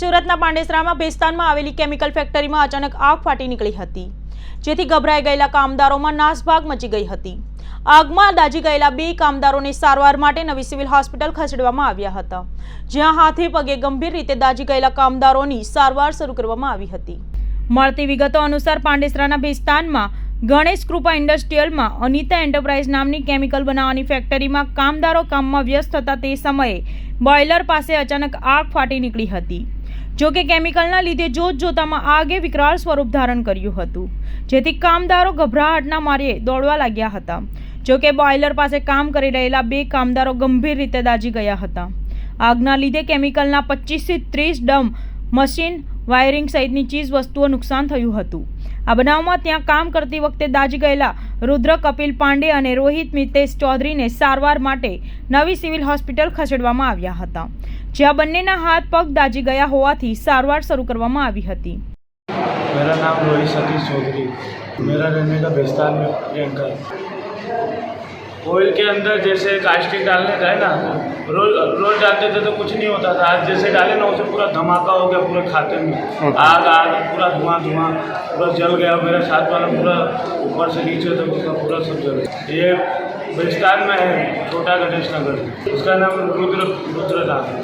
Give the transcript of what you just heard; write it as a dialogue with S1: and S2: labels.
S1: સુરતના પાંડેસરામાં ભેસ્તાનમાં આવેલી કેમિકલ ફેક્ટરીમાં અચાનક આગ ફાટી નીકળી હતી. જેથી ગભરાઈ ગયેલા કામદારોમાં નાસભાગ મચી ગઈ હતી. આગમાં દાજી ગયેલા બે કામદારોને સારવાર માટે નવી સિવિલ હોસ્પિટલ ખસેડવામાં આવ્યા હતા. જ્યાં હાથે પગે ગંભીર રીતે દાજી ગયેલા કામદારોની સારવાર શરૂ કરવામાં આવી હતી. મળતી વિગતો અનુસાર પાંડેસરાના ભેસ્તાનમાં ગણેશ કૃપા ઇન્ડસ્ટ્રીયલમાં અનિતા એન્ટરપ્રાઇઝ નામની કેમિકલ બનાવવાની ફેક્ટરીમાં કામદારો કામમાં વ્યસ્ત હતા તે સમયે બોઇલર પાસે અચાનક આગ ફાટી નીકળી હતી. જો કે કેમિકલના લીધે જોત જોતામાં આગે વિકરાળ સ્વરૂપ ધારણ કર્યું હતું. જેથી કામદારો ગભરાહટના માર્ગે દોડવા લાગ્યા હતા. જો કે બોઇલર પાસે કામ કરી રહેલા બે કામદારો ગંભીર રીતે દાજી ગયા હતા. આગના લીધે કેમિકલના પચીસથી ત્રીસ ડમ મશીન વાયરિંગ સહિતની ચીજ વસ્તુઓ નુકસાન થયું હતું. આ બનાવમાં ત્યાં કામ કરતી વખતે દાજી ગયેલા રુદ્ર કપિલ પાંડે અને રોહિત મિતેશ ચૌધરીને સારવાર માટે નવી સિવિલ હોસ્પિટલ ખસેડવામાં આવ્યા હતા. જ્યાં બંનેના હાથ પગ દાજી ગયા હોવાથી સારવાર શરૂ કરવામાં આવી હતી
S2: मेरा नाम रोहित सतीश चौधरी मेरा रहने का बेस्तान में प्रियंका ऑयल के अंदर जैसे कास्टिक डालने का है ना रोज रोज डालते थे तो कुछ नहीं होता था आज जैसे डाले ना उसे पूरा धमाका हो गया पूरे खाते में आग आग पूरा धुआं धुआं पूरा जल गया मेरे साथ वाला पूरा ऊपर से नीचे तक उसका पूरा सब जल गया ये बेस्तान में है छोटा गणेश नगर उसका नाम रुद्र रुद्र नाम है